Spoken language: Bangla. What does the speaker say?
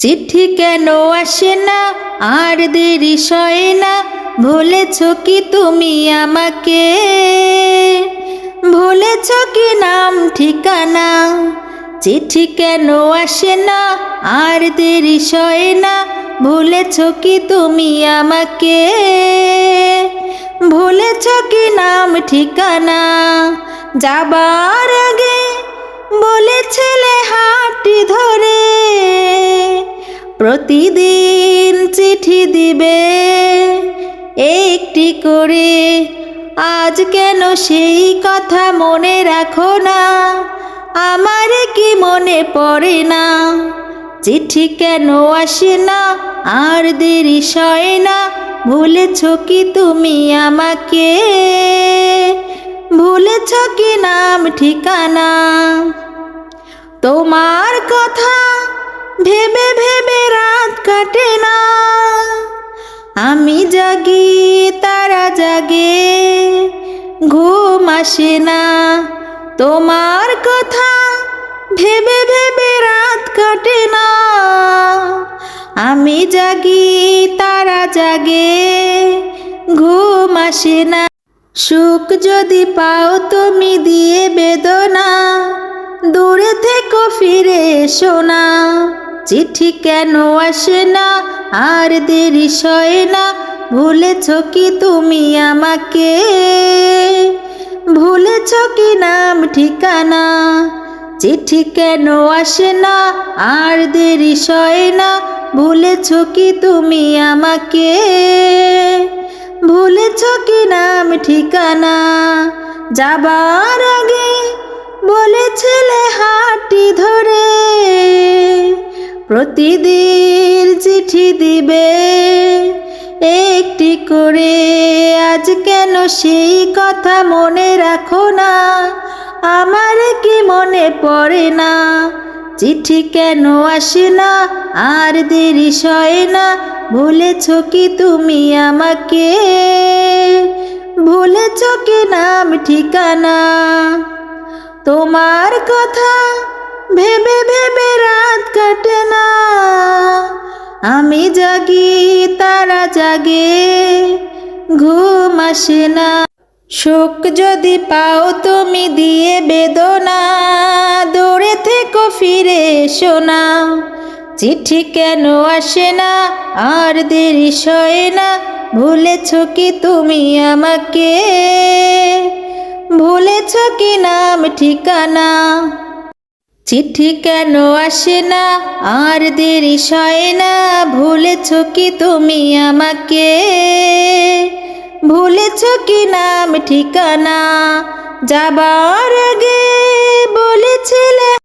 চিঠি কেন আসে না? আর দেরি সয় না? ভুলেছ কি তুমি আমাকে? ভুলেছ কি নাম, ঠিকানা? চিঠি কেন আসে না? আর দেরি সয় না? ভুলেছ কি তুমি আমাকে? ভুলেছ কি নাম, ঠিকানা? যাবার আগে বলেছিলে হাটি ধরে। প্রতিদিন চিঠি দিবে। একটি করে। আজ কেন সেই কথা মনে রাখো না? আমার কি মনে পড়ে না? চিঠি কেন আসে না? আর দেরি সয় না? ভুলেছ কি তুমি আমাকে? ভুলেছ কি নাম ঠিকানা? তোমার কথা ভেবে ভেবে রাত কাটে না। আমি জাগি, তারা জাগে, ঘুম আসে না। তোমার কথা ভেবে ভেবে রাত কাটে না। আমি জাগি, তারা জাগে, ঘুম আসে না। সুখ যদি পাও তুমি দিয়ে বেদনা, দূরে থেকে ফিরে এসো না। চিঠি কেন আসে না? আর দেরি সয় না? ভুলেছ কি তুমি আমাকে? ভুলেছ কি নাম, ঠিকানা? চিঠি কেন আসে না? আর দেরি সয় না? ভুলেছ কি তুমি আমাকে? ভুলেছ কি নাম, ঠিকানা? যাবার আগে বলেছিলে হাটি ধরে। প্রতিদিন চিঠি দিবে। একটি করে আজ কেন সেই কথা মনে রাখো না? আমার কি মনে পড়ে না? চিঠি কেন আসে না? আর দেরি সয় না? ভুলেছ কি তুমি আমাকে? ভুলেছ কি নাম ঠিকানা? তোমার কথা ভেবে ভেবে রাত কাটে না। আমি জাগি, তারা জাগে, ঘুম আসে না। সুখ যদি পাও তুমি দিয়ে বেদনা দৌড়ে থেকে, ফিরে এসো না। চিঠি কেন আসে না, আর দেরি সয় না। ভুলেছ কি তুমি আমাকে? ভুলেছ কি নাম, ঠিকানা? চিঠি কেন আসে না? আর দেরি সয় না। ভুলেছ কি তুমি আমাকে? ভুলেছ কি নাম, ঠিকানা? যাবার আগে বলেছিলে